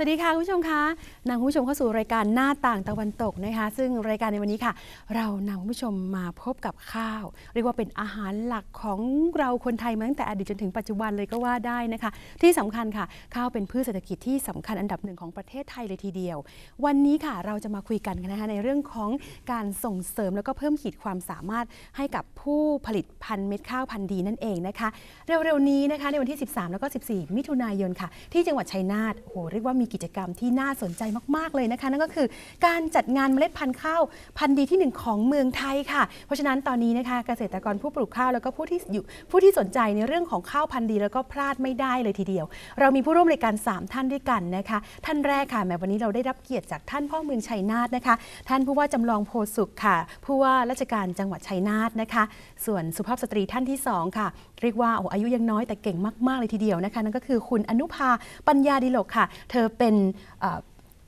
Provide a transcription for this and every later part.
สวัสดีค่ะคุณผู้ชมคะนำคุณผู้ชมเข้าสู่รายการหน้าต่างตะวันตกนะคะ ซึ่งรายการในวันนี้ค่ะ เรานำคุณผู้ชมมาพบกับข้าว เรียกว่าเป็นอาหารหลักของเราคนไทยมาตั้งแต่อดีตจนถึงปัจจุบันเลยก็ว่าได้นะคะ ที่สำคัญค่ะ ข้าวเป็นพืชเศรษฐกิจที่สำคัญอันดับหนึ่งของประเทศไทยเลยทีเดียว วันนี้ค่ะเราจะมาคุยกันนะคะในเรื่องของการส่งเสริมแล้วก็เพิ่มขีดความสามารถให้กับผู้ผลิตพันธุ์เม็ดข้าวพันธุ์ดีนั่นเองนะคะเร็วๆนี้นะคะในวันที่ 13 แล้วก็ 14 มิถุนายนค่ะ ที่จังหวัดชัยนาทโอ้โหเรียกว่ามีกิจกรรมที่น่าสนใจมากๆเลยนะคะ นั่นก็คือการจัดงานเมล็ดพันธุ์ข้าวพันธุ์ดีที่หนึ่งของเมืองไทยค่ะ เพราะฉะนั้นตอนนี้นะคะเกษตรกรผู้ปลูกข้าวแล้วก็ผู้ที่อยู่ผู้ที่สนใจในเรื่องของข้าวพันธุ์ดี แล้วก็พลาดไม่ได้เลยทีเดียว เรามีผู้ร่วมรายการ 3 ท่านด้วยกันนะคะ ท่านแรกค่ะแม้วันนี้เราได้รับเกียรติจากท่านพ่อเมืองชัยนาทนะคะ ท่านผู้ว่าจำลองโพสุขค่ะ ผู้ว่าราชการจังหวัดชัยนาทนะคะ ส่วนสุภาพสตรีท่านที่สองค่ะ เรียกว่าโอ้อายุยังน้อยแต่เก่งมากๆเลยทีเดียวนะคะนั่นก็คือคุณอนุภาปัญญาดิลกค่ะ เธอเป็นเอ่อ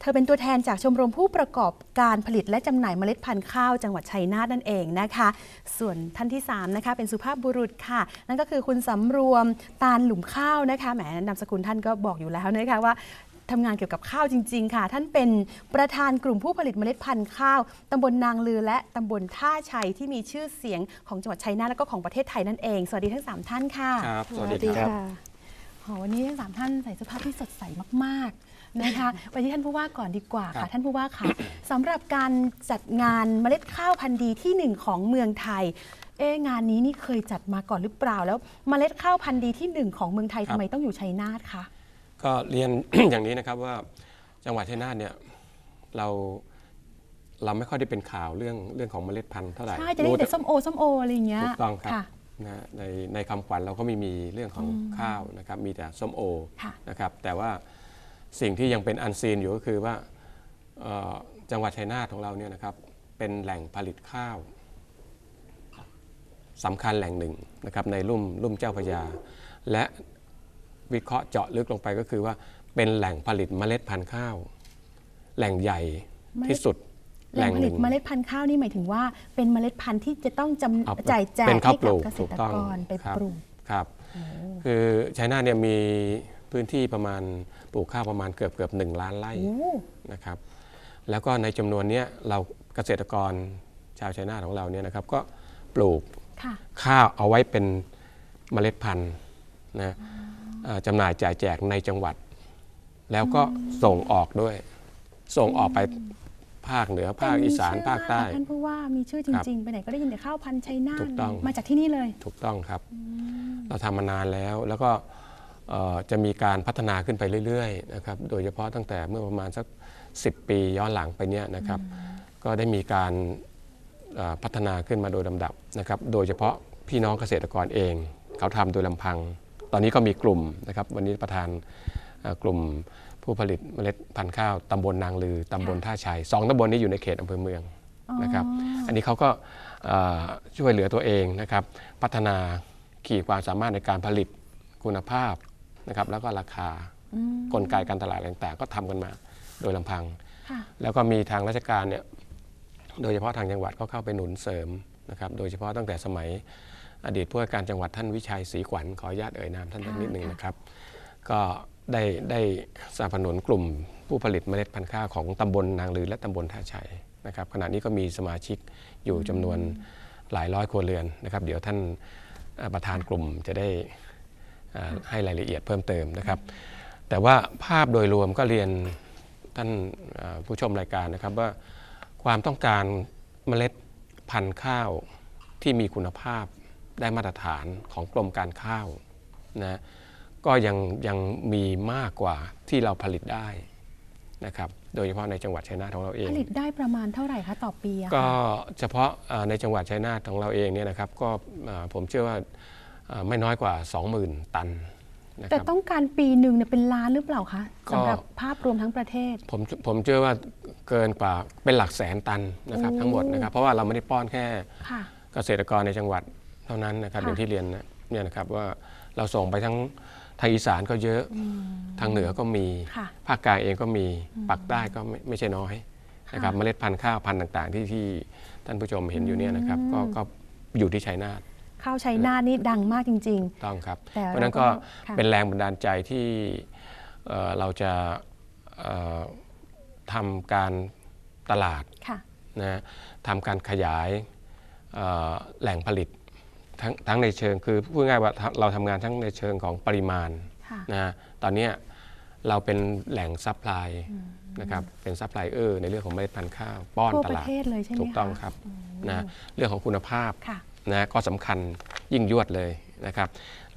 เธอเป็นตัวแทนจากชมรมผู้ประกอบการผลิตและจำหน่ายเมล็ดพันธุ์ข้าวจังหวัดชัยนาทนั่นเองนะคะ ส่วนท่านที่สามนะคะเป็นสุภาพบุรุษค่ะ นั่นก็คือคุณสำรวมตาลหลุมข้าวนะคะแหมนามสกุลท่านก็บอกอยู่แล้วนะคะว่า ทำงานเกี่ยวกับข้าวจริง ๆ ค่ะ ท่านเป็นประธานกลุ่มผู้ผลิตเมล็ดพันธุ์ข้าวตำบลนางลือและตำบลท่าชัยที่มีชื่อเสียงของจังหวัดชัยนาทและก็ของประเทศไทยนั่นเอง สวัสดีทั้ง 3 ท่านค่ะครับสวัสดีครับโหวันนี้ทั้งสามท่านใส่เสื้อผ้าที่สดใสมากๆนะคะไปที่ท่านผู้ว่าก่อนดีกว่าครัค่ะบท่านผู้ว่าค่ะสำหรับการจัดงานเมล็ดข้าวพันธุ์ดีที่หนึ่งของเมืองไทยเอ๊ะงานนี้นี่เคยจัดมาก่อนหรือเปล่าแล้ว เมล็ดข้าวพันธุ์ดีที่หนึ่งของเมืองไทยทำไมต้องอยู่ชัยนาทคะ ก็เรียน อย่างนี้นะครับว่าจังหวัดชัยนาทเนี่ยเราเราไม่ค่อยได้เป็นข่าวเรื่องเรื่องของเมล็ดพันธุ์เท่าไหร่ใช่จะได้ยินแต่ส้มโอส้มโออะไรอย่างเงี้ยถูกต้องครับค่ะนะในในคำขวัญเราก็ไม่มีเรื่องของข้าวนะครับมีแต่ส้มโอค่ะนะครับแต่ว่าสิ่งที่ยังเป็นอันซีนอยู่ก็คือว่าเอ่อจังหวัดชัยนาทของเราเนี่ยนะครับเป็นแหล่งผลิตข้าวสำคัญแหล่งหนึ่งนะครับในลุ่มลุ่มเจ้าพระยา และ วิเคราะห์เจาะลึกลงไปก็คือว่าเป็นแหล่งผลิตเมล็ดพันธุ์ข้าว แหล่งใหญ่ที่สุดแหล่งผหลินึ่ตงเมล็ดพันธุ์ข้าวนี่หมายถึงว่าเป็นเมล็ดพันธุ์ที่จะต้องจเอาำจ่ายแจกเป็นข้าให้วปลูกับกเกษถูกตรต้องกรไปครับปลูกครับ คือชัยนาทเนี่ยมีพื้นที่ประมาณปลูกข้าวประมาณเกือบเกือบหนึ่งล้านไร่โอ้นะครับ แล้วก็ในจำนวนเนี้ยเราเกษตรกรชาวชัยนาทของเราเนี่ยนะครับ ก็ปลูกค่ะข้าวเอาไว้เป็นเมล็ดพันธุ์นะเอ่อ จำหน่ายจ่ายแจกในจังหวัด แล้วก็ส่งออกด้วย ส่งออกไปภาคเหนือภาคอีสานภาคใต้แต่มีชื่อมกค่ะท่านผู้ว่ามีชื่อจครับริงๆ ไปไหนก็ได้ยินแต่ข้าวพันธุ์ชัยนาทถูกต้องมาจากที่นี่เลย ถูกต้องครับ เราทำมานานแล้วแล้วก็เอ่อจะมีการพัฒนาขึ้นไปเรื่อยๆนะครับโดยเฉพาะตั้งแต่เมื่อประมาณสัก 10 ปีย้อนหลังไปเนี่ยนะครับก็ได้มีการเอ่อพัฒนาขึ้นมาโดยลำดับนะครับโดยเฉพาะพี่น้องเกษตรกรเอง เขาทำโดยลำพัง ตอนนี้ก็มีกลุ่มนะครับ วันนี้ประธานเอ่อกลุ่มผู้ผลิตเมล็ดพันธุ์ข้าวตำบลนางลือตำบลท่าชัยสองตำบลนี้อยู่ในเขตอำเภอเมืองนะครับ อันนี้เขาก็เอ่อช่วยเหลือตัวเองนะครับ พัฒนาขีดความสามารถในการผลิตคุณภาพนะครับ แล้วก็ราคากลไกการตลาดต่างๆ ก็ทำกันมาโดยลำพังค่ะแล้วก็มีทางราชการเนี่ยโดยเฉพาะทางจังหวัดก็เข้าไปหนุนเสริมนะครับ โดยเฉพาะตั้งแต่สมัย อดีตผู้ว่าการจังหวัดท่านวิชัยศรีขวัญขออนุญาตเอ่ยนามท่านสักนิดหนึ่งนะครับ ก็ได้ได้สนับสนุนกลุ่มผู้ผลิตเมล็ดพันธุ์ข้าวของตำบลนางลือและตำบลท่าชัยนะครับขณะนี้ก็มีสมาชิกอยู่จำนวนหลายร้อยครัวเรือนนะครับ เดี๋ยวท่านเอ่อประธานกลุ่มจะได้เอ่อให้รายละเอียดเพิ่มเติมนะครับ แต่ว่าภาพโดยรวมก็เรียนท่านเอ่อผู้ชมรายการนะครับว่าความต้องการเมล็ดพันธุ์ข้าวที่มีคุณภาพ ได้มาตรฐานของกรมการข้าวนะก็ยังยังมีมากกว่าที่เราผลิตได้นะครับโดยเฉพาะในจังหวัดชัยนาทของเราเอง ผลิตได้ประมาณเท่าไหร่คะต่อปีอะก็คะเฉพาะเอ่อในจังหวัดชัยนาทของเราเองเนี่ยนะครับก็เอ่อผมเชื่อว่าเอ่อไม่น้อยกว่า 20,000 ตันนะคแต่รับต้องการปีหนึ่งเนี่ยเป็นล้านหรือเปล่าคะก็สำหรับภาพรวมทั้งประเทศ ผมผมเชื่อว่าเกินกว่าเป็นหลักแสนตันนะครับโอ้ทั้งหมดนะครับเพราะว่าเราไม่ได้ป้อนแค่ค่ะเกษตรกรในจังหวัดเท่านั้นนะครับค่ะอย่างที่เรียนนะเนี่ยนะครับว่าเราส่งไปทั้งทางอีสานก็เยอะทางเหนือก็มีค่ะภาคกลางเองก็มีปักใต้ก็ไม่ไม่ใช่น้อยนะครับเมล็ดพันธุ์ข้าวพันธุ์ต่าง ๆ ที่ที่ท่านผู้ชมเห็นอยู่เนี่ยนะครับก็ก็อยู่ที่ชัยนาทข้าวชัยนาทนี่ดังมากจริงต้องครับแต่เพราะฉะนั้นเราก็ก็ค่ะเป็นแรงบันดาลใจที่เอ่อเราจะเอ่อทำการตลาดๆค่ะนะทำการขยายเอ่อแหล่งผลิต ทั้งทั้งในเชิงคือพูดง่ายๆว่าเราทำงานทั้งในเชิงของปริมาณค่ะนะตอนเนี้ยเราเป็นแหล่งซัพพลายนะครับเป็นซัพพลายเออร์ในเรื่องของเมล็ดพันธุ์ข้าวป้อนทั่วตประลาดเทศเลยใช่ไหมถูกต้องะครับนะเรื่องของคุณภาพค่ะนะก็สำคัญยิ่งยวดเลยนะครับ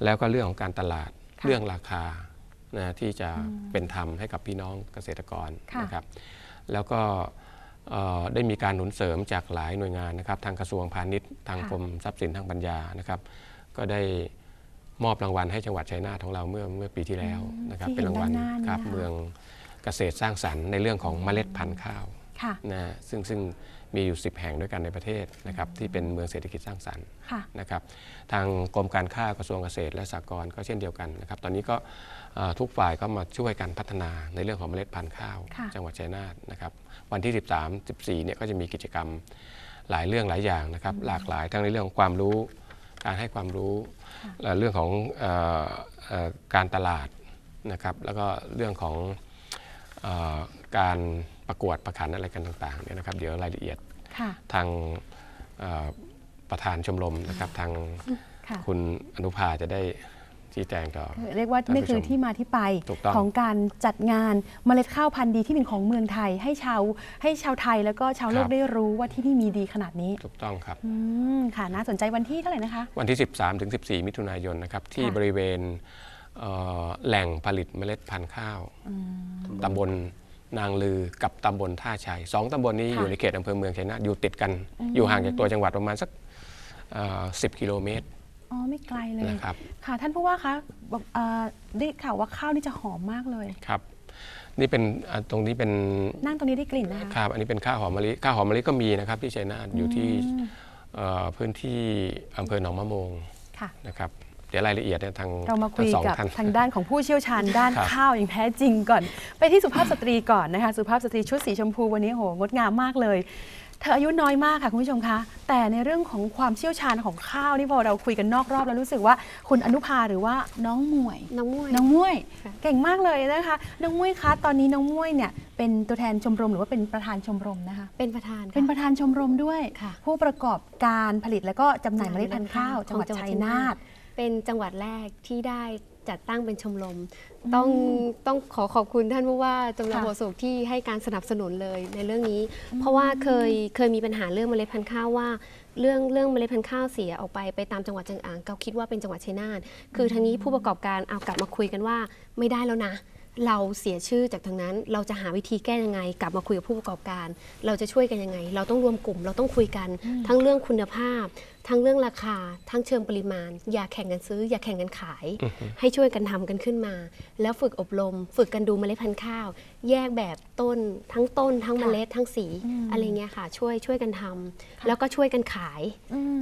แล้วก็เรื่องของการตลาดค่ะเรื่องราคานะที่จะเป็นธรรมให้กับพี่น้องเกษตรกรค่ะนะครับ แล้วก็เอ่อ ได้มีการหนุนเสริมจากหลายหน่วยงานนะครับ ทางกระทรวงพาณิชย์ ทางค่ะกรมทรัพย์สินทางปัญญานะครับ ก็ได้มอบรางวัลให้จังหวัดชัยนาทของเราเมื่อเมื่อปีที่แล้วนะครับที่เป็นรางวัลเห็นด้านหน้านี่ครับนะคะเมืองเกษตรสร้างสรรค์ในเรื่องของเมล็ดพันธุ์ข้าวค่ะ นะซึ่งซึ่งมีอยู่ 10 แห่งด้วยกันในประเทศนะครับที่เป็นเมืองเศรษฐกิจสร้างสรรค์ค่ะนะครับทางกรมการค้ากระทรวงเกษตร และสหกรณ์ก็เช่นเดียวกันนะครับตอนนี้ก็เอ่อทุกฝ่ายก็มาช่วยกันพัฒนาในเรื่องของเมล็ดพันธุ์ข้าวค่ะจังหวัดชัยนาทนะครับวันที่ 13 14เนี่ยก็จะมีกิจกรรมหลายเรื่องหลายอย่างนะครับหลากหลายทั้งในเรื่องของความรู้ การให้ความรู้และเรื่องของเออเอ่อการตลาดนะครับแล้วก็เรื่องของเออการ ประกวดประขันอะไรกันต่างๆเนี่ยนะครับเดี๋ยวรายละเอียดค่ะทางเอ่อประธานชมรมนะครับทางค่ะคุณอนุภาจะได้ชี้แจงต่อเรียกว่าท่านผู้นี่คือชมที่มาที่ไปถูกต้องของการจัดงานเมล็ดข้าวพันธุ์ดีที่เป็นของเมืองไทย ให้ชาวให้ชาวไทยแล้วก็ชาวโลคกรับได้รู้ว่าที่นี่มีดีขนาดนี้ถูกต้องครับอืมค่ะน่าสนใจวันที่เท่าไหร่นะคะ วันที่ 13ถึง14 มิถุนายนนะครับที่ค่ะบริเวณเอ่อแหล่งผลิตเมล็ดพันธุ์ข้าวตำบล นางลือกับตำบลท่าชัยสองตำบลนี้ค่ะ อยู่ในเขตอำเภอเมืองชัยนาทอยู่ติดกัน อยู่ห่างจากตัวจังหวัดประมาณสักเอ่อ10กิโลเมตรอ๋อไม่ไกลเลย นะครับค่ะท่านผู้ว่าคะบอกเอ่อได้ข่าวว่าข้าวนี่จะหอมมากเลย ครับ นี่เป็นอ่าตรงนี้เป็นนั่งตรงนี้ได้กลิ่นนะคะครับอันนี้เป็นข้าวหอมมะลิข้าวหอมมะลิก็มีนะครับที่ชัยนาทอยู่ที่เอ่อพื้นที่อำเภอหนองมะโมงค่ะ นะครับเดี๋ยวรายละเอียดเนี่ยทางเรามาคุยทั้งสองกับท่านทางด้านของผู้เชี่ยวชาญด้านครับข้าวอย่างแท้จริงก่อน ไปที่สุภาพสตรีก่อนนะคะ สุภาพสตรีชุดสีชมพูวันนี้โหงดงามมากเลย เธออายุน้อยมากค่ะคุณผู้ชมคะ แต่ในเรื่องของความเชี่ยวชาญของข้าวนี่พอเราคุยกันนอกรอบแล้วรู้สึกว่าคุณอนุภาหรือว่าน้องมวย น้องมวยน้องมวยค่ะเก่งมากเลยนะคะ น้องมวยคะตอนนี้น้องมวยเนี่ยเป็นตัวแทนชมรมหรือว่าเป็นประธานชมรมนะคะ เป็นประธานค่ะเป็นประธานชมรมด้วยค่ะผู้ประกอบการผลิตและก็จำหน่ายเมล็ดพันธุ์ข้าวจังหวัดชัยนาท เป็นจังหวัดแรกที่ได้จัดตั้งเป็นชมรม ต้องต้องขอขอบคุณท่านผู้ว่าจำลองค่ะหัวโศกที่ให้การสนับสนุนเลยในเรื่องนี้ เพราะว่าเคยเคยมีปัญหาเรื่องเมล็ดพันธุ์ข้าวว่าเรื่องเรื่องเมล็ดพันธุ์ข้าวเสียออกไปไปตามจังหวัดจังอ่างเราคิดว่าเป็นจังหวัดชัยนาทคือทางนี้ผู้ประกอบการเอากลับมาคุยกันว่าไม่ได้แล้วนะเราเสียชื่อจากทางนั้น เราจะหาวิธีแก้ยังไง กลับมาคุยกับผู้ประกอบการ เราจะช่วยกันยังไง เราต้องรวมกลุ่ม เราต้องคุยกัน ทั้งเรื่องคุณภาพ ทั้งเรื่องราคาทั้งเชิงปริมาณ อย่าแข่งกันซื้อ อย่าแข่งกันขาย ให้ช่วยกันทำกันขึ้นมา แล้วฝึกอบรม ฝึกกันดูเมล็ดพันธุ์ข้าว แยกแบบต้นทั้งต้น ทั้งเมล็ดทั้งสีอะไรเงี้ยค่ะ ช่วยช่วยกันทำแล้วก็ช่วยกันขาย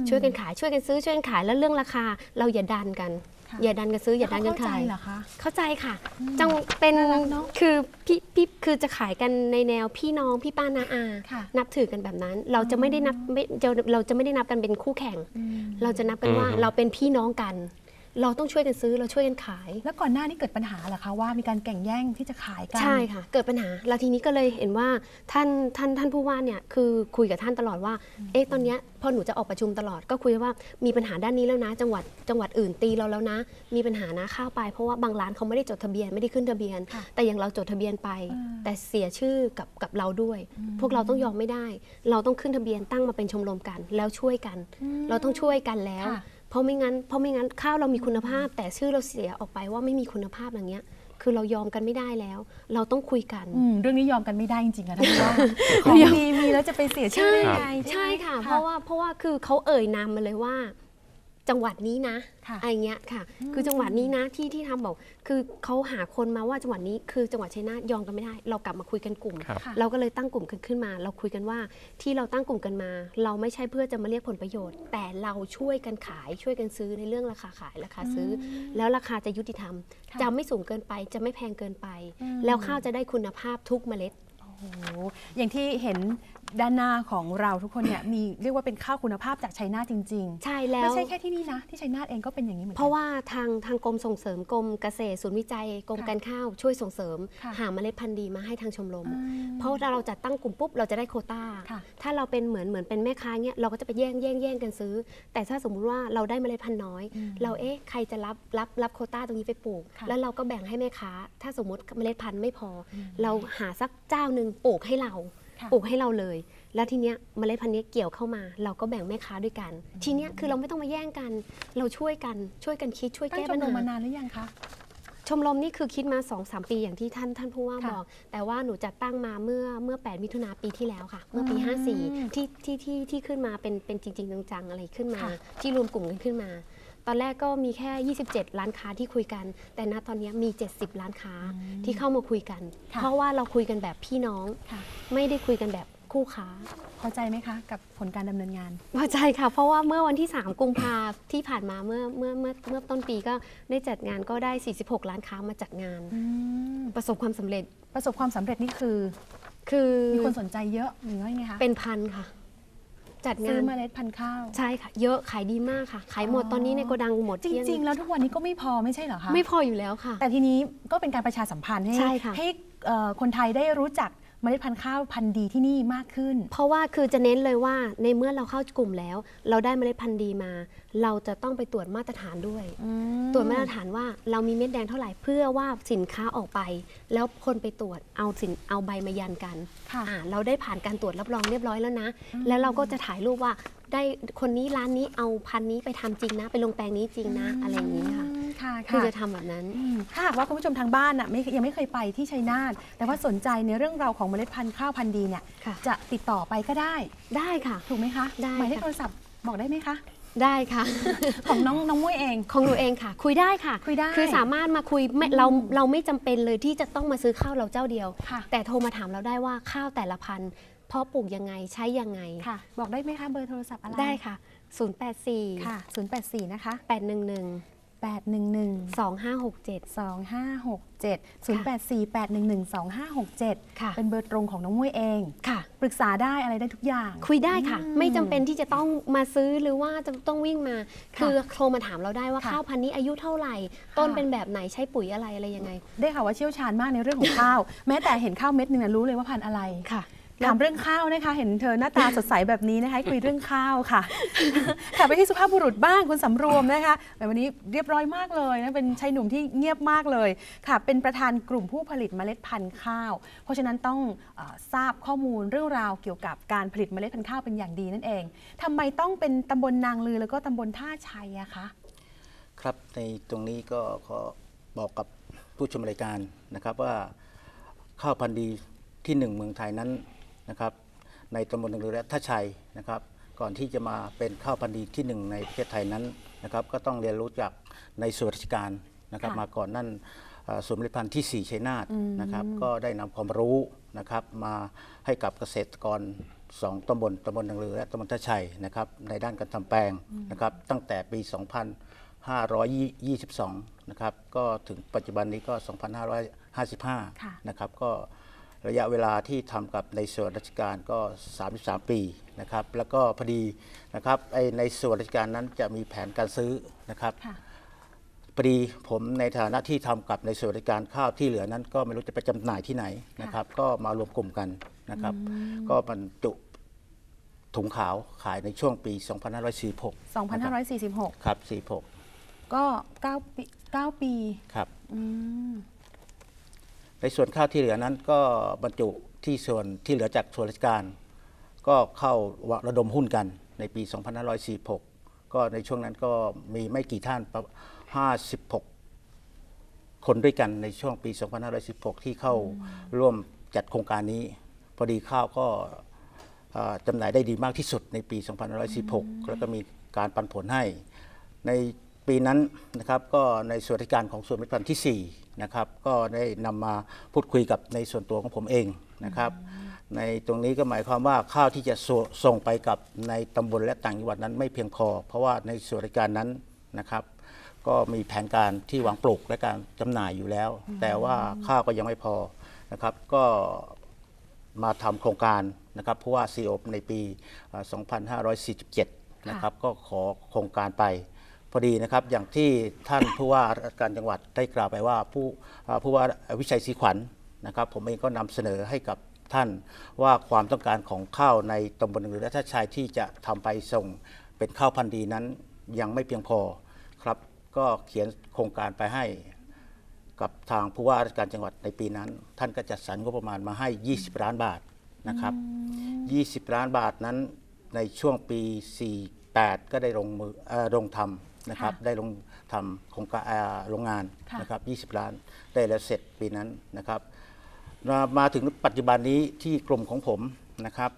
ช่วยกันขายช่วยกันซื้อช่วยกันขายแล้วเรื่องราคาเราอย่าดันกันค่ะ อย่าดันกันซื้ออย่าดันกันเข้าใจขายเหรอคะเข้าใจค่ะจังเป็นน่ารักเนอะคือพี่พี่คือจะขายกันในแนวพี่น้องพี่ป้านาอา ค่ะนับถือกันแบบนั้น เราจะไม่ได้นับไม่เราเราจะไม่ได้นับกันเป็นคู่แข่ง เราจะนับกันว่าอืมเราเป็นพี่น้องกัน เราต้องช่วยกันซื้อเราช่วยกันขาย แล้วก่อนหน้านี้เกิดปัญหาเหรอคะว่ามีการแข่งแย่งที่จะขายกันใช่ค่ะ เกิดปัญหาแล้วทีนี้ก็เลยเห็นว่าท่านท่านท่านผู้ว่าเนี่ยคือคุยกับท่านตลอดว่าเอ๊ะตอนเนี้ยพอหนูจะออกประชุมตลอดก็คุยว่ามีปัญหาด้านนี้แล้วนะ จังหวัดจังหวัดอื่นตีเราแล้วนะ มีปัญหานะข้าวไป เพราะว่าบางร้านเขาไม่ได้จดทะเบียนไม่ได้ขึ้นทะเบียนค่ะแต่อย่างเราจดทะเบียนไปอ่าแต่เสียชื่อกับกับเราด้วย พวกเราต้องยอมไม่ได้ เราต้องขึ้นทะเบียนตั้งมาเป็นชมรมกัน แล้วช่วยกัน เราต้องช่วยกันแล้วค่ะ เพราะไม่งั้นเพราะไม่งั้นข้าวเรามีคุณภาพ แต่ชื่อเราเสียออกไปว่าไม่มีคุณภาพอย่างเงี้ย คือเรายอมกันไม่ได้แล้ว เราต้องคุยกันอืมเรื่องนี้ยอมกันไม่ได้จริงๆอะท่านผู้ว่าของดีมีแล้วจะไปเสียชื่อได้ยังไงใช่ไหมค่ะ เพราะว่าเพราะว่าคือเขาเอ่ยนามมาเลยว่า จังหวัดนี้นะค่ะอะไรเงี้ยค่ะ คือจังหวัดนี้นะที่ที่ทำบอกคือเขาหาคนมาว่าจังหวัดนี้คือจังหวัดชัยนาทยอมกันไม่ได้ เรากลับมาคุยกันกลุ่มครับค่ะเราก็เลยตั้งกลุ่มกันขึ้นมา เราคุยกันว่าที่เราตั้งกลุ่มกันมา เราไม่ใช่เพื่อจะมาเรียกผลประโยชน์ แต่เราช่วยกันขายช่วยกันซื้อในเรื่องราคาขายราคาซื้ออแล้วราคาจะยุติธรรมค่ะจะไม่สูงเกินไปจะไม่แพงเกินไปอืมแล้วข้าวจะได้คุณภาพทุกเมล็ดโอ้โหอย่างที่เห็น ด้านหน้าของเราทุกคนเนี่ยมีเรียกว่าเป็นข้าวคุณภาพจากชัยนาทจริงใช่ๆแล้ว ไม่ใช่แค่ที่นี่นะ ที่ชัยนาทเองก็เป็นอย่างนี้เหมือนเพกันราะว่าทางทางกรมส่งเสริมกรมเกษตรศูนย์วิจัยกรมค่ะการข้าวช่วยส่งเสริม ค่ะหาเมล็ดพันธุ์ดีมาให้ทางชมรมอืมเพราะถ้าเราจัดตั้งกลุ่มปุ๊บเราจะได้โควต้า ค่ะ ถ้าเราเป็นเหมือนเหมือนเป็นแม่ค้าเนี้ยเราก็จะไปแย่งแย่งแย่งกันซื้อ แต่ถ้าสมมุติว่าเราได้เมล็ดพันธุ์น้อยอืมเราเอ๊ะใครจะรับรับรับโควต้าตรงนี้ไปปลูก ค่ะแล้วเราก็แบ่งให้แม่ค้า ถ้าสมมติเมล็ดพันธุ์ไม่พออเราหาสักเจ้าหนึ่งปลูกให้เราค่ะ ปลูกให้เราเลย แล้วทีเนี้ยเมล็ดพันธุ์เนี้ยเกี่ยวเข้ามา เราก็แบ่งแม่ค้าด้วยกัน ทีเนี้ยคือเราไม่ต้องมาแย่งกัน เราช่วยกันช่วยกันคิดช่วยตั้งแก้ชปัมญรมมาหานานหรือยังคะ ชมรมนี่คือคิดมา2อสปีอย่างที่ท่านท่านผู้ว่าค่ะบอก แต่ว่าหนูจัดตั้งมาเมื่อเมื่อ 8 มิถุนาปีที่แล้วค่ะ เมื่อปี อืม54 ที่ที่ที่ที่ขึ้นมาเป็นเป็นจริง ๆ จังๆอะไรขึ้นมา ค่ะ ที่รวมกลุ่มกันขึ้นมา ตอนแรกก็มีแค่ 27 ร้านค้าที่คุยกัน แต่ณตอนนี้มี 70 ร้านค้าที่เข้ามาคุยกันค่ะเพราะว่าเราคุยกันแบบพี่น้องค่ะไม่ได้คุยกันแบบคู่ค้า พอใจไหมคะ กับผลการดำเนินงาน พอใจค่ะ เพราะว่าเมื่อวันที่ 3 กุมภาที่ผ่านมาเมื่อเมื่อเมื่อเมื่อต้นปีก็ได้จัดงานก็ได้ 46 ร้านค้ามาจัดงาน ประสบความสำเร็จ ประสบความสำเร็จนี่คือ คือมีคนสนใจเยอะหรือว่ายังไงคะ เป็นพันค่ะ จัดงาซื้อนเมล็ดพันธุ์ข้าว ใช่ค่ะ เยอะขายดีมากค่ะ ขายหมดอ๋อ ตอนนี้ในโกดังหมดจเกลี้ยริง ๆ แล้วทุกวันนี้ก็ไม่พอไม่ใช่เหรอคะ ไม่พออยู่แล้วค่ะ แต่ทีนี้ก็เป็นการประชาสัมพันธ์ให้ใช่ค่ะให้เอ่อคนไทยได้รู้จัก เมล็ดพันธุ์ข้าวพันธุ์ดีที่นี่มากขึ้น เพราะว่าคือจะเน้นเลยว่าในเมื่อเราเข้ากลุ่มแล้ว เราได้เมล็ดพันธุ์ดีมา เราจะต้องไปตรวจมาตรฐานด้วย ตรวจมาตรฐานว่าเรามีเม็ดแดงเท่าไหร่เพื่อว่าสินค้าออกไป แล้วคนไปตรวจเอาสินเอาใบมายันกันค่ะอ่าเราได้ผ่านการตรวจรับรองเรียบร้อยแล้วนะ แล้วเราก็จะถ่ายรูปว่าได้คนนี้ร้านนี้เอาพันธุ์นี้ไปทำจริงนะ ไปลงแปลงนี้จริงนะอะไรอย่างนี้ค่ะ ค่ะคือค่ะจะทำแบบนั้นอืมถ้าหากว่าคุณผู้ชมทางบ้านน่ะไม่ยังไม่เคยไปที่ชัยนาทแต่ว่าสนใจในเรื่องราวของเมล็ดพันธุ์ข้าวพันธุ์ดีเนี่ยค่ะ จะติดต่อไปก็ได้ ได้ค่ะ ถูกไหมคะได้หมายเลขค่ะ โทรศัพท์บอกได้ไหมคะ ได้ค่ะ ของน้องน้องมุ้ยเอง ของหนูเองค่ะ คุยได้ค่ะคุยได้คือสามารถมาคุยไม่เราเราไม่จำเป็นเลยที่จะต้องมาซื้อข้าวเราเจ้าเดียว ค่ะ แต่โทรมาถามเราได้ว่าข้าวแต่ละพันธุ์เพาะปลูกยังไงใช้ยังไง ค่ะ บอกได้ไหมคะเบอร์โทรศัพท์อะไรได้ค่ะ 084 ค่ะ084นะคะ811 811 2567 2567 084 811 2567 ค่ะ เป็นเบอร์ตรงของน้องมุ้ยเอง ค่ะ ปรึกษาได้อะไรได้ทุกอย่าง คุยได้ค่ะ อืมไม่จำเป็นที่จะต้องมาซื้อหรือว่าจะต้องวิ่งมา ค่ะคือโทรมาถามเราได้ว่าค่ะข้าวพันธุ์นี้อายุเท่าไหร่ ต้นค่ะ เป็นแบบไหนใช้ปุ๋ยอะไรอะไรยังไง ได้ข่าวว่าเชี่ยวชาญมากในเรื่องของข้าว แม้แต่เห็นข้าวเม็ดหนึงนะรู้เลยว่าพันธุ์อะไร ค่ะ ถามเรื่องข้าวนะคะ เห็นเธอหน้าตาสดใสแบบนี้นะคะให้คุยเรื่องข้าวค่ะค่ะไปที่สุภาพบุรุษบ้างคุณสำรวมนะคะแต่วันนี้เรียบร้อยมากเลยนะเป็นชายหนุ่มที่เงียบมากเลยค่ะ เป็นประธานกลุ่มผู้ผลิตเมล็ดพันธุ์ข้าว เพราะฉะนั้นต้องเออทราบข้อมูลเรื่องราวเกี่ยวกับการผลิตเมล็ดพันธุ์ข้าวเป็นอย่างดีนั่นเองทำไมต้องเป็นตำบลนางลือแล้วก็ตำบลท่าชัยอะคะครับในตรงนี้ก็ขอบอกกับผู้ชมรายการนะครับว่าข้าวพันธุ์ดีที่หนึ่งเมืองไทยนั้น นะครับในตำบลหนึ่งเรือและท่าชัยนะครับ ก่อนที่จะมาเป็นข้าวพันธุ์ดีที่หนึ่งในประเทศไทยนั้นนะครับก็ต้องเรียนรู้จากในส่วนราชการนะครับค่ะมาก่อนนั่นเอ่อศูนย์ผลิตภัณฑ์ที่4ชัยนาทนะครับก็ได้นำความรู้นะครับมาให้กับเกษตรกรสองตำบลตำบลหนึ่งเรือและตำบลท่าชัยนะครับในด้านการทำแปลงนะครับตั้งแต่ปี 2522 นะครับก็ถึงปัจจุบันนี้ก็ค่ะ2555 นะครับก็ ระยะเวลาที่ทำกับในส่วนราชการก็ 33 ปีนะครับแล้วก็พอดีนะครับไอในส่วนราชการนั้นจะมีแผนการซื้อนะครับค่ะพอดีผมในฐานะที่ทำกับในส่วนราชการข้าวที่เหลือนั้น ก็ไม่รู้จะไปจำหน่ายที่ไหนนะครับก็มารวมกลุ่มกันนะครับก็บรรจุถุงขาวขายในช่วงปี 2546 2546 ครับ 46 ก็ 9 ปี 9 ปี ครับอืม ในส่วนข้าวที่เหลือนั้นก็บรรจุที่ส่วนที่เหลือจากส่วนราชการ ก็เข้าระดมหุ้นกันในปี 2546 ก็ในช่วงนั้นก็มีไม่กี่ท่านประมาณ56 คนด้วยกันในช่วงปี 2516 ที่เข้าร่วมจัดโครงการนี้ พอดีข้าวก็จำหน่ายได้ดีมากที่สุดในปี 2516 แล้วก็มีการปันผลให้ ใน ปีนั้นนะครับก็ในส่วนราชการของส่วนราชการที่4นะครับก็ได้นำมาพูดคุยกับในส่วนตัวของผมเองนะครับ ในตรงนี้ก็หมายความว่าข้าวที่จะส่ส่งไปกับในตำบลและต่างจังหวัดนั้นไม่เพียงพอ เพราะว่าในส่วนราชการนั้นนะครับก็มีแผนการที่วางปลูกและการจำหน่ายอยู่แล้ว แต่ว่าข้าวก็ยังไม่พอนะครับก็มาทำโครงการนะครับเพราะว่าซีโอในปี 2547 นะครับก็ขอโครงการไป พอดีนะครับอย่างที่ท่านผู้ว่าราชการจังหวัดได้กล่าวไปว่าผู้ผู้ว่าวิชัยศรีขวัญนะครับ ผมเองก็นำเสนอให้กับท่านว่าความต้องการของข้าวในตำบลหรือและท่าชายที่จะทำไปส่งเป็นข้าวพันธุ์ดีนั้นยังไม่เพียงพอครับ ก็เขียนโครงการไปให้กับทางผู้ว่าราชการจังหวัดในปีนั้น ท่านก็จัดสรรงบประมาณมาให้ 20 ล้านบาทนะครับ 20 ล้านบาทนั้นในช่วงปี 48 ก็ได้ลงมือเอ่อลงทำ นะครับค่ะได้ลงทำโครงการเอ่อโรงงานค่ะนะครับ20 ล้านได้แล้วเสร็จปีนั้นนะครับมามาถึงปัจจุบันนี้ที่กลุ่มของผมนะครับ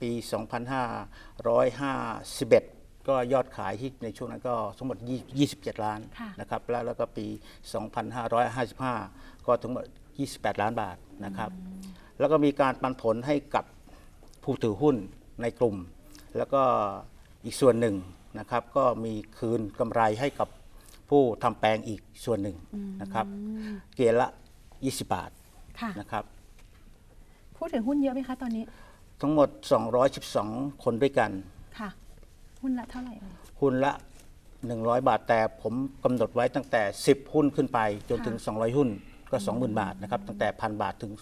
ปี 2551 ก็ยอดขายที่ในช่วงนั้นก็ทั้งหมด 27 ล้านค่ะนะครับแล้วแล้วก็ปี 2555 ก็ทั้งหมด 28 ล้านบาทนะครับ แล้วก็มีการปันผลให้กับผู้ถือหุ้นในกลุ่ม แล้วก็อีกส่วนหนึ่ง นะครับก็มีคืนกำไรให้กับผู้ทำแปลงอีกส่วนหนึ่งนะครับ เกณฑ์ละ 20 บาทค่ะนะครับ พูดถึงหุ้นเยอะไหมคะตอนนี้ ทั้งหมด 212 คนด้วยกันค่ะ หุ้นละเท่าไหร่เอ่ย หุ้นละ 100 บาทแต่ผมกำหนดไว้ตั้งแต่ 10 หุ้นขึ้นไปจนถึง 200 หุ้นก็ 20,000 บาทนะครับตั้งแต่พันบาทถึง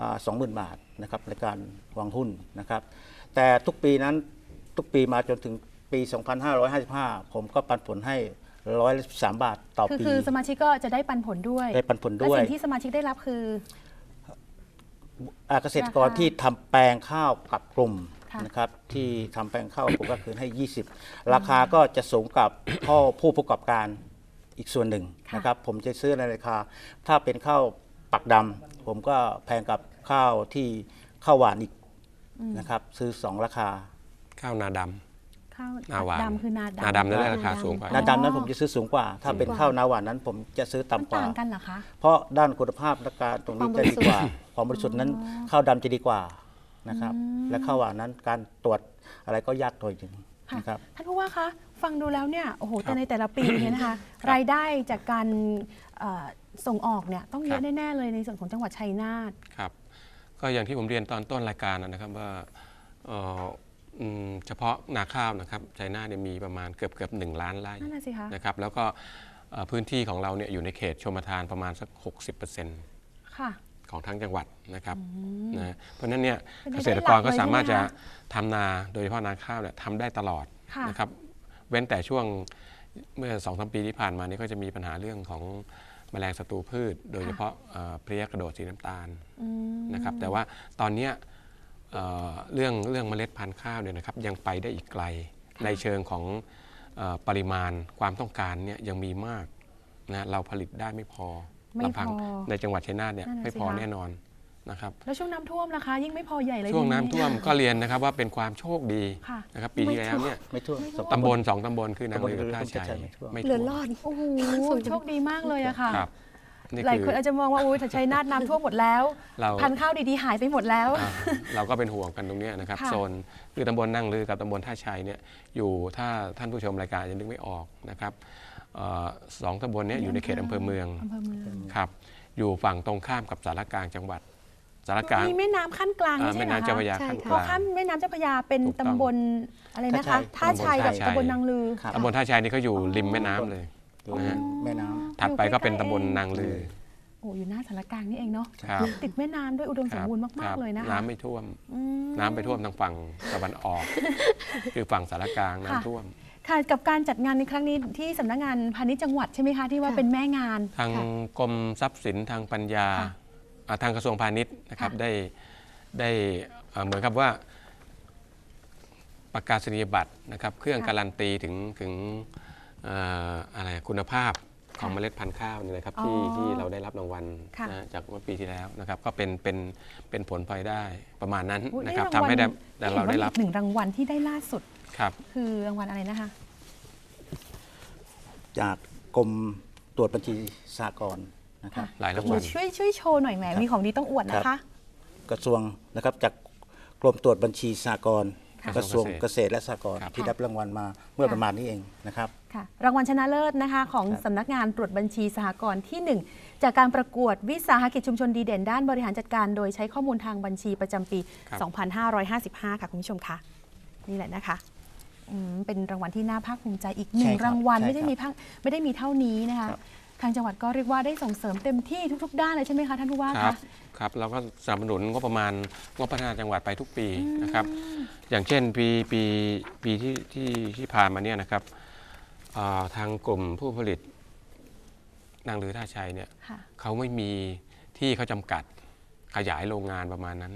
อ่า20,000 บาทนะครับในการวางหุ้นนะครับ แต่ทุกปีนั้นทุกปีมาจนถึง ปี 2555 ผมก็ปันผลให้ร้อยสามบาทต่อคือปี คือสมาชิกก็จะได้ปันผลด้วยได้ปันผลและด้วยสิ่งที่สมาชิกได้รับคือ อ่าเกษตรกรราคาที่ทำแปลงข้าวกับกลุ่มค่ะ นะครับ ที่ทำแปลงข้าวกับกลุ่มก็คือให้ 20 ราคาก็จะสูงกับพ่อผู้ประกอบการอีกส่วนหนึ่งค่ะนะครับ ผมจะซื้อในราคา ถ้าเป็นข้าวปักดำผมก็แพงกับข้าวที่ข้าวหวานอีกนะครับ ซื้อ2ราคา ข้าวนาด ข้าวนาหวาน ดำคือนาำดำนาดำนั่นได้ราคาสูงกว่า นาดำนั้นผมจะซื้อสูงกว่า ถ้าเป็นข้าวนาหวานนั้น ผมจะซื้อมันต่ำกว่า ต่างกันเหรอคะ เพราะด้านคุณภาพและการตรงนี้จะดีกว่าความบริสุทธิ์นั้นข้าวดำจะดีกว่านะครับ และข้าวหวานนั้นการตรวจอะไรก็ยากหน่อยหนึ่งค่ะนะครับ ท่านผู้ว่าคะฟังดูแล้วเนี่ยโอ้โหครัแต่บในแต่ละปีเนี่ยนะคะ รายได้จากการเอ่อส่งออกเนี่ยต้องเยครัอะบแน่ ๆ เลยในส่วนของจังหวัดชัยนาท ครับก็อย่างที่ผมเรียนตอนต้นรายการนะครับว่าเอ่อ อืมเฉพาะนาข้าวนะครับชัยนาทเนี่ยมีประมาณเกือบเกือบหนึ่งล้านไร่นั่นน่ะสิคะ นะครับแล้วก็เอ่อพื้นที่ของเราเนี่ยอยู่ในเขตชมทานประมาณสัก 60%ค่ะ ของทั้งจังหวัดนะครับนะเพราะฉะนั้นเนี่ยเป็นเกรายได้ษตรกรก็หลักเลยสามารถใช่จะไหมคะทำนาโดยเฉพาะนาข้าวเนี่ยทำได้ตลอดค่ะ นะครับเว้นแต่ช่วงเมื่อสองสามปีที่ผ่านมานี่ก็จะมีปัญหาเรื่องของแมลงศัตรูพืช โดยเฉพาะเอ่อเพลี้ยกระโดดสีน้ำตาล อืม นะครับแต่ว่าตอนเนี้ย เอ่อเรื่องเรื่องเมล็ดพันธุ์ข้าวเนี่ยนะครับยังไปได้อีกไกลในเชิงของเออปริมาณความต้องการเนี่ยยังมีมากนะเราผลิตได้ไม่พอไม่ลำพังพอในจังหวัดชัยนาทเนี่ยนั่นน่ะไม่สิพอคะแน่นอนนะครับแล้วช่วงน้ำท่วมล่ะคะยิ่งไม่พอใหญ่เลยช่วงทีน้ำท่วมก็เรียนนะครับว่าเป็นความโชคดีค่ะนะครับปีที่แล้วเนี่ยไม่ทั่วสองตำบลสองตำบลคือนางตำบลเรือกับท่าท่าชัชัยยไม่ท่วมไม่เหลืท่อวมรอดโอ้โหโชคดีมากเลยอะค่ะครับ นี่หลายคืคนออาจจะมองว่าอุ้ยถ้าชัยนาทน้ำท่วมหมดแล้วเราพันธุ์ข้าวดีๆหายไปหมดแล้วอ่าเราก็เป็นห่วงกันตรงเนี้ยนะครับค่ะโซนคือตำบลนั่งลือกับตำบลท่าชัยเนี่ยอยู่ถ้าท่านผู้ชมรายการยังนึกไม่ออกนะครับเอ่อสองตำบลเนี้อยู่ในเขตอำเภอเมืองอำเภอเมืองครับอยู่ฝั่งตรงข้ามกับสารกลางจังหวัดสารกลางมีแม่น้ำขั้นกลางอ่าไม่ใช่แม่เหรอน้ำเจ้าพระคะยาใช่ขั้นค่ะกพอลางข้ามแม่น้ำเจ้าพระยาเป็นถูกต้องตำบลอะไรนะคะท่าท่าชัชัยยกับท่าชัยตำบลนางลือครับตำบลท่าชัยนี่เขาอยู่ริมแม่น้ำเลยอยู่ นะฮะแม่น้ำ ถัดไปก็เป็นตำบลนางลือโอ้อยู่หน้าสารกลางนี่เองเนาะครับติดแม่น้ำด้วยอุดมคสมรับบูรณ์คมาก รับๆ เลยนะคะน้ำไม่ท่วม อืม น้ำไปท่วมทางฝั่งตะวันออก คือฝั่งสารกลางค่ะ น้ำท่วม ค่ะกับการจัดงานในครั้งนี้ที่สำนักงานพาณิชย์จังหวัดใช่ไหมคะที่ว่าค่ะ เป็นแม่งาน ทางค่ะกรมทรัพย์สินทางปัญญาค่ะอ่าทางกระทรวงพาณิชย์นะครับค่ะ ได้ได้เอ่อเหมือนกับว่าประกาศนียบัตรนะครับ เครื่องการันตีถึงถึงเอ่ออะไรคุณภาพของเมล็ดพันธุ์ข้าวเนี่ยนะครับที่อ๋อที่เราได้รับรางวัลค่ะนะจากเมื่อปีที่แล้วนะครับ ก็เป็นเป็นเป็นผลพลอยได้ประมาณนั้นอุ๊ยนะครับนี่างวัลทำให้ได้แต่เราได้ห็นว่รับอีกหนึ่งรางวัลที่ได้ล่าสุด ครับคือรางวัลอะไรนะคะ จากกรมตรวจบัญชีสากลนะครับ หลายรางหนูวัล ช่วยช่วยโชว์หน่อยแหม มีของดีต้องอวดนะครัคะ บ กระทรวงนะครับจากกรมตรวจบัญชีสากลค่ะ กระทรวงเกษตรและสหกรณ์ครับที่รับรางวัลมาเมื่อค่ะประมาณนี้เองนะครับค่ะรางวัลชนะเลิศนะคะของครับสำนักงานตรวจบัญชีสหกรณ์ที่ 1 จากการประกวดวิสาหกิจชุมชนดีเด่นด้านบริหารจัดการ โดยใช้ข้อมูลทางบัญชีประจำปีครับ2555 ค่ะคุณผู้ชมคะนี่แหละนะคะอืมเป็นรางวัลที่น่าภาคภูมิใจอีกหนึ่ใช่งครับรางวัลใช่ไม่ได้ครับมีพังไม่ได้มีเท่านี้นะคะครับ ทางจังหวัดก็เรียกว่าได้ส่งเสริมเต็มที่ทุก ๆ ด้านเลยใช่ไหมคะท่านผู้ว่าครัคะ บครับเราก็สนับสนุนงบประมาณงบพัฒนาจังหวัดไปทุกปีนะครับ อย่างเช่นปีปีปีที่ที่ที่ผ่านมาเนี่ยนะครับอ่าทางกลุ่มผู้ผลิตนางเรือท่าชัยเนี่ยค่ะ เขาไม่มีที่เขาจำกัดขยายโรงงานประมาณนั้น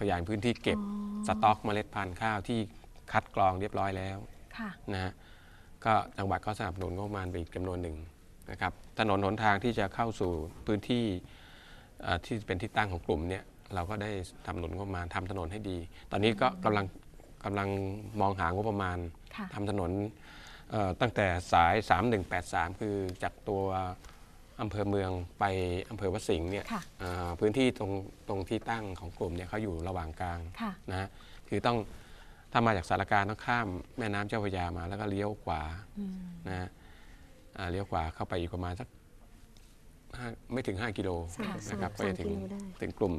ขยายพื้นที่เก็บสต็อกเมล็ดพันธุ์ข้าวที่คัดกรองเรียบร้อยแล้วค่ะ นะฮะก็จังหวัดก็สนับสนุนงบประมาณไปอีกจำนวนหนึ่ง นะครับถนนหนทางที่จะเข้าสู่พื้นที่เอ่อที่เป็นที่ตั้งของกลุ่มเนี่ยเราก็ได้สนับสนุนงบประมาณทำถนนให้ดี ตอนนี้ก็กำลังกำลังมองหางบประมาณค่ะทำถนนเอ่อตั้งแต่สาย 3183 คือจากตัวอำเภอเมืองไปอำเภอวสิงห์เนี่ยค่ะเอ่อพื้นที่ตรงตรงที่ตั้งของกลุ่มเนี่ยเขาอยู่ระหว่างกลางค่ะนะฮะคือต้องถ้ามาจากสารกลารต้องข้ามแม่น้ำเจ้าพระยามาแล้วก็เลี้ยวขวานะฮะอ่า เลี้ยวขวาเข้าไปอีกประมาณสักห้าไม่ถึง 5 กิโลสามนะครับสามก็จะถึงกิโลได้ถึงกลุ่ม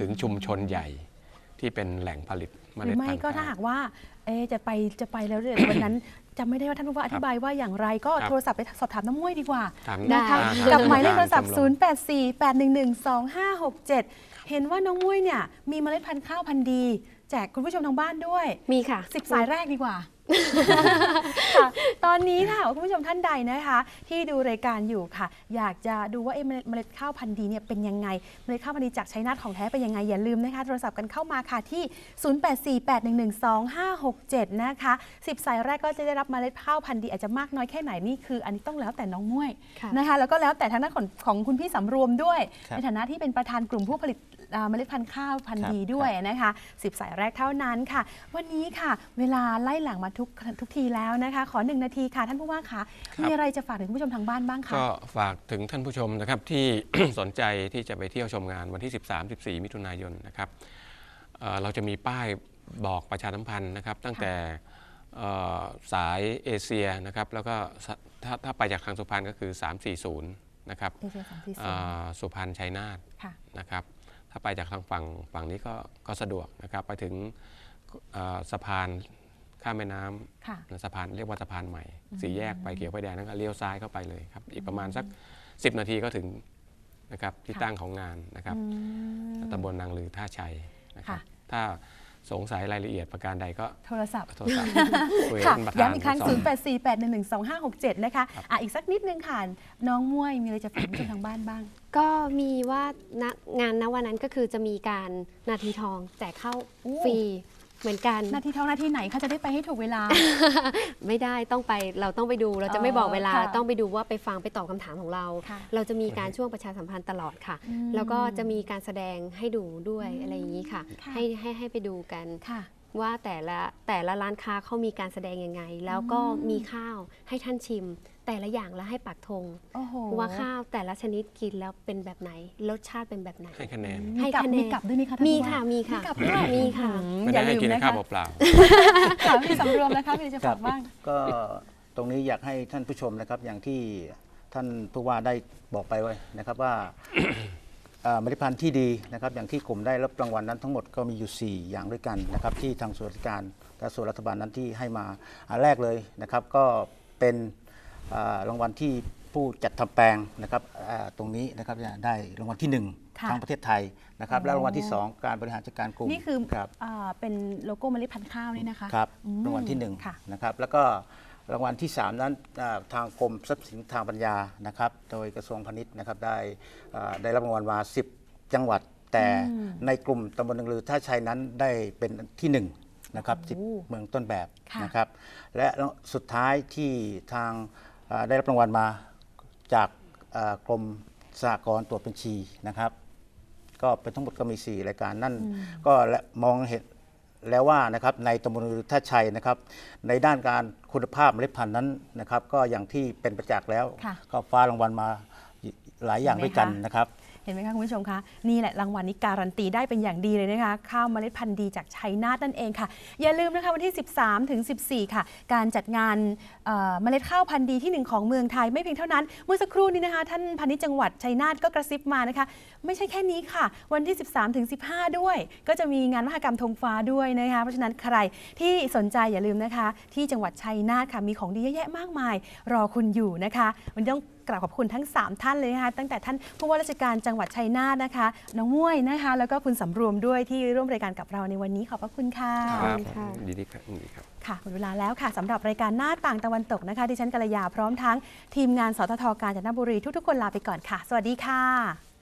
ถึงชุมชนใหญ่ที่เป็นแหล่งผลิตเมหรืล็ดอไม่พันธุ์ก็ถ้าข้าว หากว่าเอะจะไปจะไปแล้วเดี๋ยววันนั้นจำไม่ได้ว่าท่านผู้ว่าอธิบายว่าอย่างไรก็ครับโทรศัพท์ไปสอบถามน้ำมุ้ยดีกว่าถามได้นะคะอ่กับทงหมายเลขโทรศัพท์ชม0848112567 เห็นว่าน้องมุ้ยเนี่ยมีเมล็ดพันธุ์ข้าวพันธุ์ดี แจกคุณผู้ชมทางบ้านด้วยมีค่ะ10สายแรกดีกว่า ค่ะตอนนี้ค่ะคุณผู้ชมท่านใดนะคะ ที่ดูรายการอยู่ค่ะ อยากจะดูว่าเอ๊ะเมล็ดเมล็ดข้าวพันธุ์ดีเนี่ยเป็นยังไงเมล็ดข้าวพันธุ์ดีจากชัยนาทของแท้เป็นยังไงอย่าลืมนะคะโทรศัพท์กันเข้ามาค่ะที่ 0848112567 นะคะ 10 สายแรกก็จะได้รับเมล็ดข้าวพันธุ์ดีอาจจะมากน้อยแค่ไหนนี่คือ อันนี้ต้องแล้วแต่น้องมุ้ยค่ะ นะคะ แล้วก็แล้วแต่ทางด้านของของคุณพี่สำรวมด้วย ครับ ในฐานะที่เป็นประธานกลุ่มผู้ผลิตอ่า เมล็ดพันธุ์ข้าวพันธุ์ครับดีด้วยนะคะ10สายแรกเท่านั้นค่ะ วันนี้ค่ะ เวลาไล่หลังมาทุกทุกทีแล้วนะคะ ขอหนึ่งนาทีค่ะท่านผู้ว่าคะมีอะไรจะฝากถึงผู้ชมทางบ้านบ้างคะก็ฝากถึงท่านผู้ชมนะครับที่สนใจที่จะไปเที่ยวชมงานวันที่ 13-14 มิถุนายนนะครับเอ่อเราจะมีป้ายบอกประชาสัมพันธ์นะครับ ตั้งแต่เอ่อสายเอเชียนะครับแล้วก็สถ้าถ้าไปจากทางสุพรรณก็คือ 340 นะครับเอเชียสามสี่ศูนอ่ย์าสุพรรณชัยนาทค่ะนะครับ ถ้าไปจากทางฝั่งฝั่งนี้ก็ก็สะดวกนะครับ ไปถึงเอ่อสะพานข้ามแม่น้ำค่ะสะพานเรียกว่าสะพานใหม่สี่แยกไปเขียวไฟแดงนั้นก็เลี้ยวซ้ายเข้าไปเลยครับ อีกประมาณสัก 10 นาทีก็ถึงนะครับที่ค่ะตั้งของงานนะครับอืมตำบลนางลือท่าชัยนะครับค่ะถ้า สงสัยรายละเอียดประการใดก็โทรศัพท์โทรศัพท์คุยกับค่ะท่านประธานย้ำอีกครั้งสอน0848112567 นะคะ อะ อีกสักนิดนึงค่ะ น้องม่วยมีอะไรจะฝากผู้ชมทางบ้านบ้าง ก็มีว่าณงานณวันนั้นก็คือจะมีการนาทีทองแจกเข้าโอ้ฟรี เหมือนกันนาทีท้องนาทีไหนคะจะได้ไปให้ถูกเวลา ไม่ได้ต้องไปเราต้องไปดูเราจะไม่บอกเวลาค่ะต้องไปดูว่าไปฟังไปตอบคำถามของเรา ค่ะเราจะมีการช่วงประชาสัมพันธ์ตลอดค่ะ อืมแล้วก็จะมีการแสดงให้ดูด้วยอะไรอย่างนี้ค่ะ ค่ะ ให้ให้ให้ไปดูกัน ค่ะ ว่าแต่ละแต่ละร้านค้าเขามีการแสดงยังไง แล้วก็มีข้าวให้ท่านชิม แต่ละอย่างแล้วให้ปักธงโอ้โหว่าข้าวแต่ละชนิดกินแล้วเป็นแบบไหนรสชาติเป็นแบบไหน ให้คะแนนมีกลับให้คะแนน มีกลับด้วยไหมคะท่านมีผู้ว่าค่ะมีค่ะมีกลับด้วยมีค่ะ อืมไม่อได้ย่าให้ลืมกินนะข้าคะวเปล่าค่ะพี่สำรวมนะคะพี่จะฝากบ้าง ก็ตรงนี้อยากให้ท่านผู้ชมนะครับอย่างที่ท่านผู้ว่าได้บอกไปไว้นะครับว่าเอ่อเมล็ดพันธุ์ที่ดีนะครับ อย่างที่กลุ่มได้รับรางวัลนั้นทั้งหมดก็มีอยู่ 4 อย่างด้วยกันนะครับ ที่ทางส่วนราชการและส่วนรัฐบาลนั้นที่ให้มาอันแรกเลยนะครับ ก็เป็นอ่า รางวัลที่ผู้จัดทำแปลงนะครับอ่าตรงนี้นะครับได้รางวัลที่หนึ่งค่ะทั้งประเทศไทยนะครับ และรางวัลที่สองการบริหารจัดการกลุ่มนี่คือครับอาเป็นโลโก้เมล็ดพันธุ์ข้าวนี่นะคะครับอืมรางวัลที่หนึ่งค่ะนะครับแล้วก็รางวัลที่ 3 นั้นอ่าทางกรมทรัพย์สินทางปัญญานะครับ โดยกระทรวงพาณิชย์นะครับได้อ่าได้รับรางวัลมา 10 จังหวัด แต่ในกลุ่มตำบลหนองลือท่าชัยนั้นได้เป็นที่ 1 นะครับสิบโอ้เมืองต้นแบบค่ะนะครับ และสุดท้ายที่ทางอ่า ได้รับรางวัลมาจากอ่ากรมสหกรณ์ตรวจบัญชีนะครับ ก็เป็นทั้งหมดก็มี 4 รายการนั่น ก็และมองเห็นแล้วว่านะครับในตำบลท่าชัยนะครับ ในด้านการคุณภาพเมล็ดพันธุ์นั้นนะครับ ก็อย่างที่เป็นประจักษ์แล้วค่ะก็ฟ้ารางวัลมาหลายอย่างเห็นไหมด้วยกันคะนะครับ เห็นไหมคะคุณผู้ชมคะนี่แหละรางวัลนี้การันตีได้เป็นอย่างดีเลยนะคะ ข้าวเมล็ดพันธุ์ดีจากชัยนาทนั่นเองค่ะ อย่าลืมนะคะวันที่ 13 ถึง 14 ค่ะ การจัดงานเอ่อเมล็ดข้าวพันธุ์ดีที่หนึ่งของเมืองไทยไม่เพียงเท่านั้น เมื่อสักครู่นี้นะคะ ท่านพาณิชย์จังหวัดชัยนาทก็กระซิบมานะคะ ไม่ใช่แค่นี้ค่ะ วันที่ 13 ถึง 15 ด้วย ก็จะมีงานมหกรรมธงฟ้าด้วยนะคะเพราะฉะนั้นใครที่สนใจอย่าลืมนะคะ ที่จังหวัดชัยนาทค่ะมีของดีเยอะแยะมากมาย รอคุณอยู่นะคะวันต้อง กราบขอบคุณทั้ง 3 ท่านเลยนะคะตั้งแต่ท่านผู้ว่าราชการจังหวัดชัยนาทนะคะ น้องม้วยนะคะ แล้วก็คุณสำรวมด้วยที่ร่วมรายการกับเราในวันนี้ขอบพระคุณค่ะครับค่ะยินดีครับยินดีครับค่ะหมดเวลาแล้วค่ะสำหรับรายการหน้าต่างตะวันตกนะคะดิฉันกัลยาพร้อมทั้งทีมงานสททกาญจนบุรีทุกๆคนลาไปก่อนค่ะ สวัสดีค่ะ